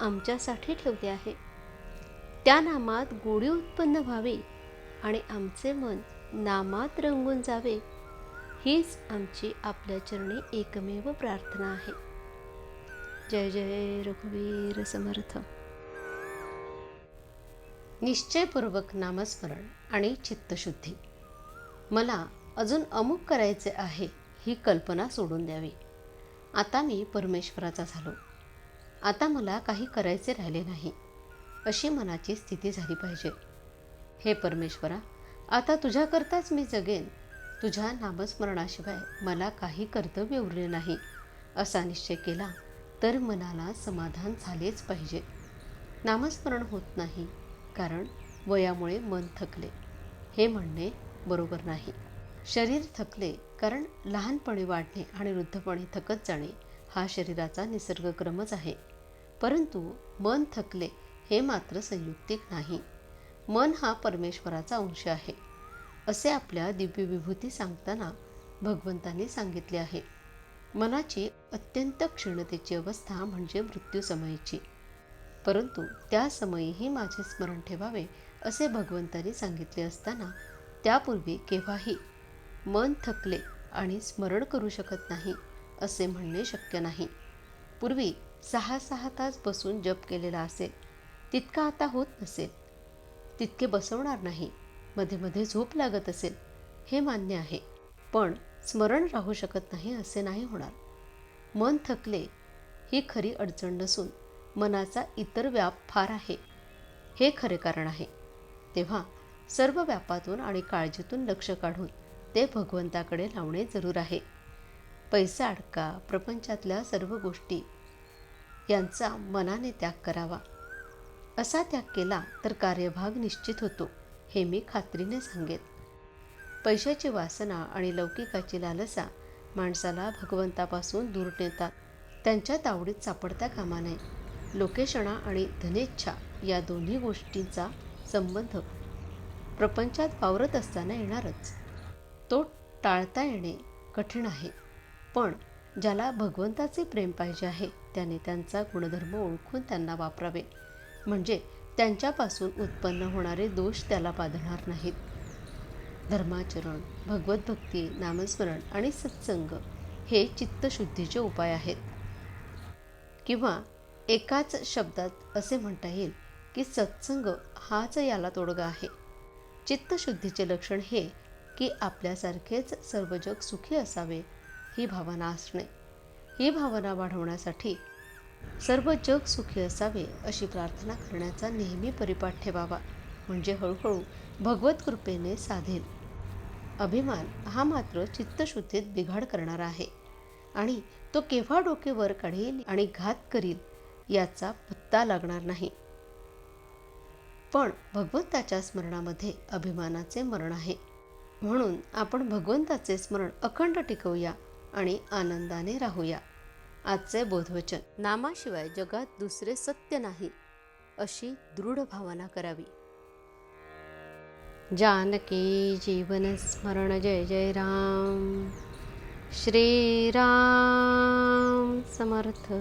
आमच्यासाठी ठेवले आहे. त्या नामात गोडी उत्पन्न व्हावी आणि आमचे मन नामात रंगून जावे हीच आमची आपल्या चरणी एकमेव प्रार्थना आहे. जय जय रघुवीर समर्थ. निश्चयपूर्वक नामस्मरण आणि चित्तशुद्धी. मला अजून अमुक करायचे आहे ही कल्पना सोडून द्यावी. आता मी परमेश्वराचा झालो. आता मला काही करायचे राहिले नाही. अशी मनाची स्थिती झाली पाहिजे. हे परमेश्वरा आता तुझ्याकरताच मी जगेन. तुझ्या नामस्मरणाशिवाय मला काही कर्तव्य उरले नाही. असा निश्चय केला तर मनाला समाधान झालेच पाहिजे. नामस्मरण होत नाही कारण वयामुळे मन थकले. हे म्हणणे बरोबर नाही. शरीर थकले कारण लहानपणी वाढणे आणि वृद्धपणी थकत जाणे हा शरीराचा निसर्गक्रमच आहे. परंतु मन थकले हे मात्र संयुक्तिक नाही. मन हा परमेश्वराचा अंश आहे असे आपल्या दिव्यविभूती सांगताना भगवंतांनी सांगितले आहे. मनाची अत्यंत क्षीणतेची अवस्था म्हणजे मृत्यूसमयीची परंतु त्या समयीही माझे स्मरण ठेवावे असे भगवंतांनी सांगितले असताना त्यापूर्वी केव्हाही मन थकले आणि स्मरण करू शकत नाही असे म्हणणे शक्य नाही. पूर्वी सहा सहा तास बसून जप केलेला असेल. तितका आता होत नसेल. तितके बसवणार नाही. मध्ये मध्ये झोप लागत असेल. हे मान्य आहे. पण स्मरण राहू शकत नाही असे नाही होणार. मन थकले ही खरी अडचण नसून मनाचा इतर व्याप फार आहे. हे खरे कारण आहे. तेव्हा सर्व व्यापातून आणि काळजीतून लक्ष काढून ते भगवंताकडे लावणे जरूर आहे. पैसा अडका प्रपंचातल्या सर्व गोष्टी यांचा मनाने त्याग करावा. असा त्याग केला तर कार्यभाग निश्चित होतो हे मी खात्रीने सांगेन. पैशाची वासना आणि लौकिकाची लालसा माणसाला भगवंतापासून दूर नेतात. त्यांच्या तावडीत सापडता कामा नये. लोकेशणा आणि धनेच्छा या दोन्ही गोष्टींचा संबंध प्रपंचात वावरत असताना येणारच. तो टाळता येणे कठीण आहे पण ज्याला भगवंताचे प्रेम पाहिजे आहे त्याने त्यांचा गुणधर्म ओळखून त्यांना वापरावे. म्हणजे त्यांच्यापासून उत्पन्न होणारे दोष त्याला बाधणार नाहीत. धर्माचरण भगवतभक्ती नामस्मरण आणि सत्संग हे चित्तशुद्धीचे उपाय आहेत. किंवा एकाच शब्दात असे म्हणता येईल की सत्संग हाच याला तोडगा आहे. चित्तशुद्धीचे लक्षण हे की आपल्यासारखेच सर्व जग सुखी असावे ही भावना असणे. ही भावना वाढवण्यासाठी सर्व जग सुखी असावे अशी प्रार्थना करण्याचा नेहमी परिपाठ ठेवावा. म्हणजे हळूहळू भगवत कृपेने साधेल. अभिमान हा मात्र चित्तशुद्धीत बिघाड करणारा आहे. आणि तो केव्हा डोके वर काढेल आणि घात करील याचा पत्ता लागणार नाही. पण भगवंताच्या स्मरणामध्ये अभिमानाचे मरण आहे. म्हणून आपण भगवंताचे स्मरण अखंड टिकवूया. आणि आनंदाने राहूया. आजचे बोधवचन नामाशिवाय जगात दुसरे सत्य नाही अशी दृढ भावना करावी. जानकी जीवन स्मरण जय जय राम. श्रीराम समर्थ.